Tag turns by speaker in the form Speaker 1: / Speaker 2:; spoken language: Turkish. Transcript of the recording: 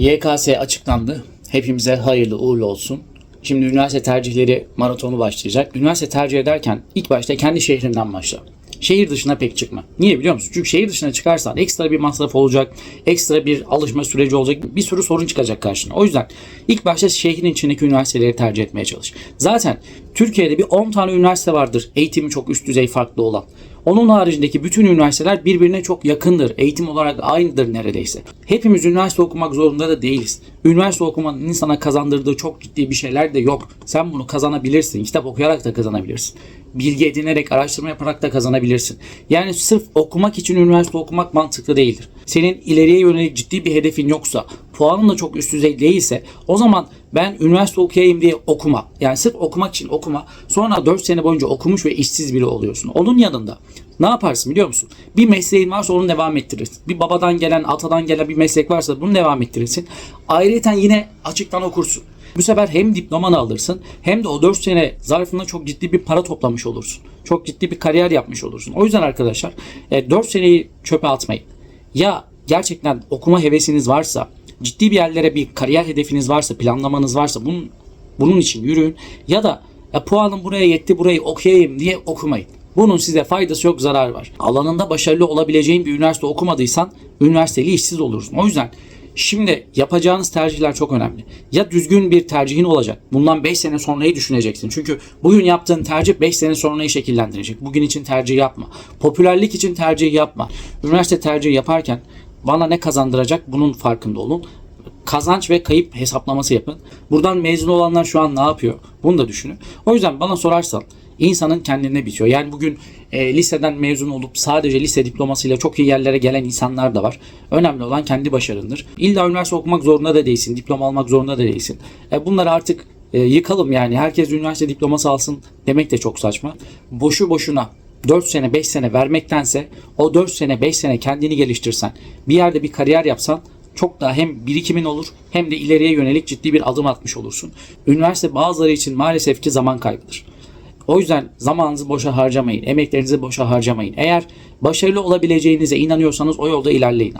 Speaker 1: YKS açıklandı. Hepimize hayırlı uğurlu olsun. Şimdi üniversite tercihleri maratonu başlayacak. Üniversite tercih ederken ilk başta kendi şehrinden başla. Şehir dışına pek çıkma. Niye biliyor musun? Çünkü şehir dışına çıkarsan ekstra bir masraf olacak, ekstra bir alışma süreci olacak, bir sürü sorun çıkacak karşına. O yüzden ilk başta şehrin içindeki üniversiteleri tercih etmeye çalış. Zaten Türkiye'de bir 10 tane üniversite vardır eğitimi çok üst düzey farklı olan. Onun haricindeki bütün üniversiteler birbirine çok yakındır. Eğitim olarak aynıdır neredeyse. Hepimiz üniversite okumak zorunda da değiliz. Üniversite okumanın insana kazandırdığı çok ciddi bir şeyler de yok. Sen bunu kazanabilirsin. Kitap okuyarak da kazanabilirsin. Bilgi edinerek, araştırma yaparak da kazanabilirsin. Yani sırf okumak için üniversite okumak mantıklı değildir. Senin ileriye yönelik ciddi bir hedefin yoksa, puanın da çok üst düzey değilse o zaman ben üniversite okuyayım diye okuma. Yani sırf okumak için okuma. Sonra 4 sene boyunca okumuş ve işsiz biri oluyorsun. Onun yanında ne yaparsın biliyor musun? Bir mesleğin varsa onu devam ettirirsin. Bir babadan gelen, atadan gelen bir meslek varsa bunu devam ettirirsin. Ayrıca yine açıktan okursun. Bu sefer hem diplomanı alırsın hem de o 4 sene zarfında çok ciddi bir para toplamış olursun. Çok ciddi bir kariyer yapmış olursun. O yüzden arkadaşlar 4 seneyi çöpe atmayın. Ya gerçekten okuma hevesiniz varsa, ciddi bir yerlere bir kariyer hedefiniz varsa, planlamanız varsa bunun bunun için yürüyün ya da ya puanım buraya yetti burayı okuyayım diye okumayın. Bunun size faydası yok, zarar var. Alanında başarılı olabileceğin bir üniversite okumadıysan üniversiteli işsiz olursun. O yüzden şimdi yapacağınız tercihler çok önemli. Ya düzgün bir tercihin olacak. Bundan 5 sene sonrayı düşüneceksin. Çünkü bugün yaptığın tercih 5 sene sonrayı şekillendirecek. Bugün için tercih yapma. Popülerlik için tercih yapma. Üniversite tercihi yaparken bana ne kazandıracak bunun farkında olun kazanç ve kayıp hesaplaması yapın. Buradan mezun olanlar şu an ne yapıyor? Bunu da düşünün. O yüzden bana sorarsan insanın kendine bitiyor. Yani bugün e, liseden mezun olup sadece lise diplomasıyla çok iyi yerlere gelen insanlar da var. Önemli olan kendi başarındır. İlla üniversite okumak zorunda da değilsin. Diploma almak zorunda da değilsin. E, bunları artık e, yıkalım yani. Herkes üniversite diploması alsın demek de çok saçma. Boşu boşuna 4 sene 5 sene vermektense o 4 sene 5 sene kendini geliştirsen bir yerde bir kariyer yapsan çok daha hem birikimin olur hem de ileriye yönelik ciddi bir adım atmış olursun. Üniversite bazıları için maalesef ki zaman kaybıdır. O yüzden zamanınızı boşa harcamayın, emeklerinizi boşa harcamayın. Eğer başarılı olabileceğinize inanıyorsanız o yolda ilerleyin.